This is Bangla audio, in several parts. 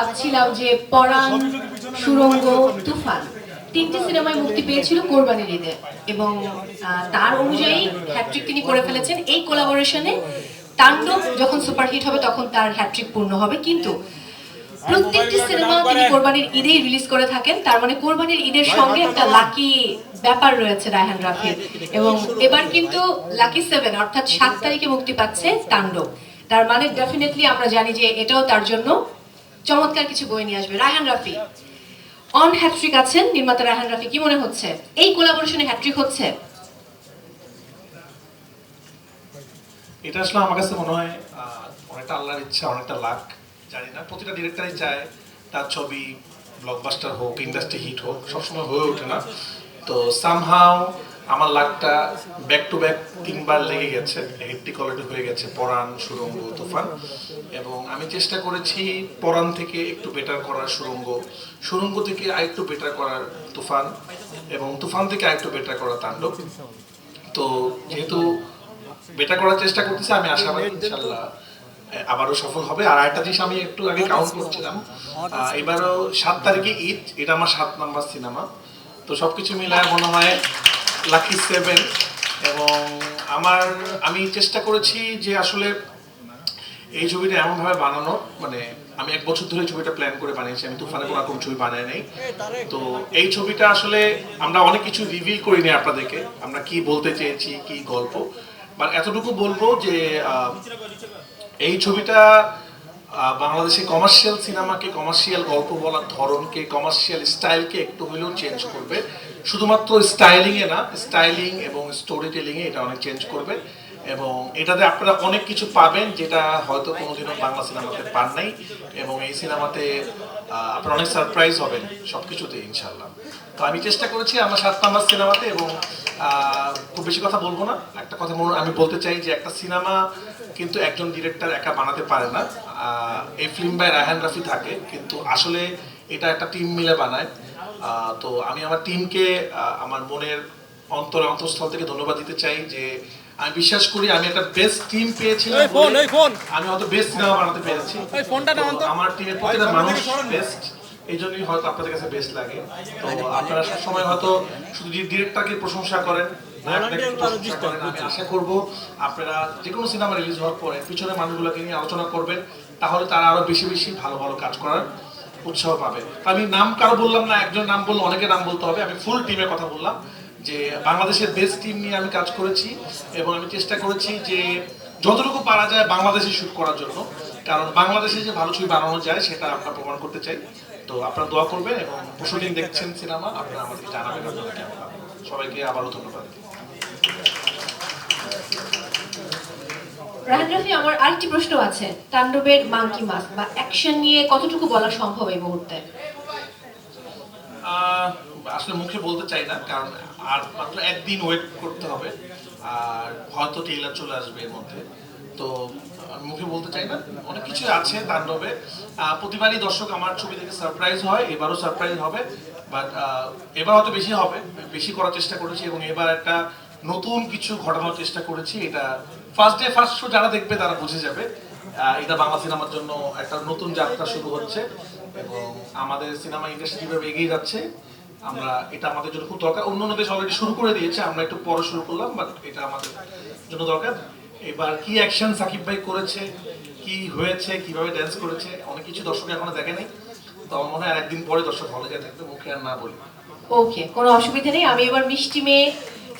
ভাবছিলাম যে পরাণ, সুরঙ্গ, তুফান। তিনটি সিনেমায় মুক্তি পেয়েছিল কোরবানির ঈদে এবং তার অনুযায়ী হ্যাট্রিক তিনি করে ফেলেছেন। এই কোলাবোরেশনে তাণ্ডব যখন সুপারহিট হবে তখন তার হ্যাট্রিক পূর্ণ হবে। কিন্তু প্রত্যেকটি সিনেমা তিনি কোরবানির ঈদেই রিলিজ করে থাকেন। তার মানে কোরবানির ঈদের সঙ্গে একটা লাকি ব্যাপার রয়েছে রায়হান রাফির এবং এবার কিন্তু লাকি সেভেন অর্থাৎ সাত তারিখে মুক্তি পাচ্ছে তাণ্ডব। তার মানে ডেফিনেটলি আমরা জানি যে এটাও তার জন্য চমৎকার কিছু বই নিয়ে আসবে, রায়হান রাফি। অন হ্যাট্রিক আছেন, নির্মাতা রায়হান রাফি, কি মনে হচ্ছে? এই কোলাবোরেশনে হ্যাট্রিক হচ্ছে? এটা আসলে আমার কাছে মনে হয় অনেকটা আল্লাহর ইচ্ছা, অনেকটা লাক, জানি না। প্রতিটা ডিরেক্টরই চায় তার ছবি ব্লকবাস্টার হোক ইন্ডাস্ট্রি হিট হোক, সবসময় হয়ে ওঠে না। তো সামহাও আমার লাকটা ব্যাক টু ব্যাক তিনবার লেগে গেছে একটি কোয়ালিটি হয়ে গেছে, পরাণ, সুরঙ্গ, তুফান। এবং আমি চেষ্টা করেছি পরাণ থেকে একটু বেটার করার, সুরঙ্গ সুরঙ্গ থেকে আরেকটু বেটার করার তুফান এবং তুফান থেকে আরেকটু বেটার করার তাণ্ডব। তো যেহেতু বেটার করার চেষ্টা করতেছি, আমি আশাবাদী ইনশাল্লাহ আবারও সফল হবে। আর একটা জিনিস আমি একটু আগে কাউন্ট করছিলাম এবারও সাত তারিখে ঈদ, এটা আমার সাত নাম্বার সিনেমা। তো সবকিছু মিলায় মনে হয় লাকি সেভেন এবং আমার, আমি চেষ্টা করেছি যে আসলে এই ছবিটা এমনভাবে বানানো মানে আমি এক বছর ধরে ছবিটা প্ল্যান করে বানিয়েছি, আমি তুফানে কোনো রকম ছবি বানাই নাই। তো এই ছবিটা আসলে আমরা অনেক কিছু রিভিল করিনি আপনাদেরকে, আমরা কি বলতে চেয়েছি, কি গল্প। বাট এতটুকু বলব যে এই ছবিটা বাংলাদেশে কমার্শিয়াল সিনেমাকে কমার্শিয়াল গল্প বলার ধরনকে কমার্শিয়াল স্টাইলকে একটু হলেও চেঞ্জ করবে। শুধুমাত্র স্টাইলিংয়ে না স্টাইলিং এবং স্টোরি টেলিংয়ে এটা অনেক চেঞ্জ করবে। এবং এটাতে আপনারা অনেক কিছু পাবেন যেটা হয়তো কোনোদিনও বাংলা সিনেমাতে পান নাই। এবং এই সিনেমাতে আপনারা অনেক সারপ্রাইজ হবেন সব কিছুতে ইনশাল্লাহ তো আমি চেষ্টা করেছি আমার সাত নাম্বার সিনেমাতে এবং খুব বেশি কথা বলব না। একটা কথা আমি বলতে চাই যে একটা সিনেমা কিন্তু একজন ডিরেক্টর একা বানাতে পারে না। এই ফিল্ম বাই রায়হান রাফি থাকে, কিন্তু আসলে এটা একটা টিম মিলে বানায়। তো আমি আমার টিমকে আমার মনের অন্তর, অন্তঃস্থল থেকে ধন্যবাদ দিতে চাই যে আমি বিশ্বাস করি আমি একটা বেস্ট টিম পেয়েছিলাম এই ফোন, এই ফোন। আমি হয়তো বেস্ট সিনেমা বানাতে পেরেছি এই ফোনটা নামান তো। আমার টিমের প্রতিটা মানুষ বেস্ট এই জন্যই হয়তো আপনাদের কাছে বেস্ট লাগে তো আপনারা সবসময় হয়তো শুধু ডিরেক্টরকে প্রশংসা করেন নায়কটাকে প্রশংসা করেন। আমি আশা করব আপনারা যে কোনো সিনেমা রিলিজ হওয়ার পরে পিছনে মানুষগুলোকে নিয়ে আলোচনা করবেন তাহলে তারা আরও বেশি বেশি ভালো ভালো কাজ করার উৎসাহ পাবে আমি নাম কারও বললাম না একজন নাম বলল অনেকের নাম বলতে হবে আমি ফুল টিমের কথা বললাম যে বাংলাদেশের বেস্ট টিম নিয়ে আমি কাজ করেছি এবং আমি চেষ্টা করেছি যে যতটুকু পারা যায় বাংলাদেশে শুট করার জন্য। কারণ বাংলাদেশে যে ভালো ছবি বানানো যায়, সেটা আমরা প্রমাণ করতে চাই। তো আপনারা দোয়া করবেন এবং পরশুদিন দেখছেন সিনেমা, আপনারা আমাদেরকে জানাবেন সবাইকে আবারও ধন্যবাদ। রায়হান রাফি, আমার আরেকটি প্রশ্ন আছে। তাণ্ডবের মাঙ্কি মাস বা অ্যাকশন নিয়ে কতটুকু বলা সম্ভব এই মুহূর্তে? আসলে মুখে বলতে চাই না, কারণ আর মাত্র একদিন ওয়েট করতে হবে, আর হয়তো টেইলার চলে আসবে এর মধ্যে। তো মুখে বলতে চাই না, অনেক কিছু আছে তাণ্ডবে। প্রতিবারই দর্শক আমার ছবি থেকে সারপ্রাইজ হয়, এবারও সারপ্রাইজ হবে বাট এবার হয়তো বেশি হবে, বেশি করার চেষ্টা করেছি এবং এবার একটা নতুন কিছু ঘটানোর চেষ্টা করেছি, এটা ফার্স্ট ডে ফার্স্ট শো যারা দেখবে তারা বুঝে যাবে। এটা বাংলা সিনেমার জন্য একটা নতুন যাত্রা শুরু হচ্ছে এবং আমাদের সিনেমা ইন্ডাস্ট্রি যেভাবে এগিয়ে যাচ্ছে আমরা এটা আমাদের জন্য খুব দরকার। অন্য অন্য দেশ অলরেডি শুরু করে দিয়েছে আমরা একটু পরে শুরু করলাম বাট এটা আমাদের জন্য দরকার। এবার কি অ্যাকশন সাকিব ভাই করেছে কি হয়েছে কীভাবে ড্যান্স করেছে অনেক কিছু দর্শক এখনও দেখে নেই। তো আমার মনে হয় আর একদিন পরে দর্শক হলে যায় দেখবে মুখে আর না বলি। ওকে কোনো অসুবিধা নেই। আমি এবার মিষ্টি মেয়ে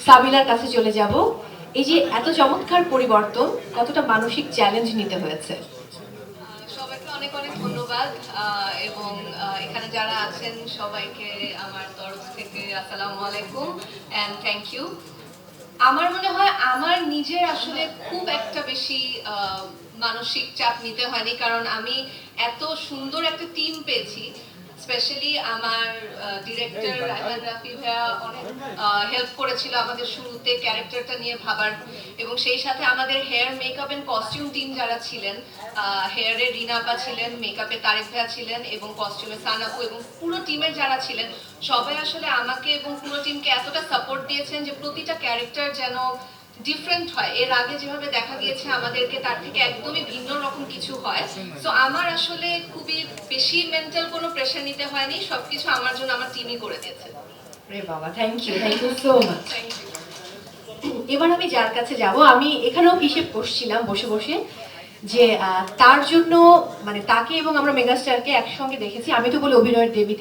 সাবিলার কাছে চলে যাব। এই যে এত চমৎকার পরিবর্তন কতটা মানসিক চ্যালেঞ্জ নিতে হয়েছে? সবাইকে অনেক অনেক ধন্যবাদ এবং এখানে যারা আছেন সবাইকে আমার তরফ থেকে আসসালামু আলাইকুম অ্যান্ড থ্যাংক ইউ আমার মনে হয় আমার নিজের আসলে খুব একটা বেশি মানসিক চাপ নিতে হয়নি, কারণ আমি এত সুন্দর একটা টিম পেয়েছি। স্পেশালি আমার ডিরেক্টর রায়হান রাফি ভাইয়া অনেক হেল্প করেছিল আমাদের শুরুতে ক্যারেক্টারটা নিয়ে ভাবার। এবং সেই সাথে আমাদের hair makeup and costume team যারা ছিলেন হেয়ারে রিনাপা ছিলেন মেকআপে তারেক ভাইয়া ছিলেন এবং কস্টিউমে সানাপু এবং পুরো টিমের যারা ছিলেন সবাই আসলে আমাকে এবং পুরো টিমকে এতটা সাপোর্ট দিয়েছেন যে প্রতিটা ক্যারেক্টার যেন ডিফারেন্ট হয়। এর আগে যেভাবে দেখা গিয়েছে আমাদেরকে তার থেকে একদমই ভিন্ন রকম কিছু হয়। তো আমার আসলে খুবই বেশি মেন্টাল কোনো প্রেশার নিতে হয়নি। সবকিছু আমার জন্য আমার টিমই করে দিয়েছে। রে বাবা thank you thank you so much এবার আমি যার কাছে যাব আমি এখানেও হিসেব করছিলাম বসে বসে যে তার জন্য মানে তাকে এবং আমরা মেগাস্টারকে একসঙ্গে দেখেছি। আমি তো বলি অভিনয়ের দেবী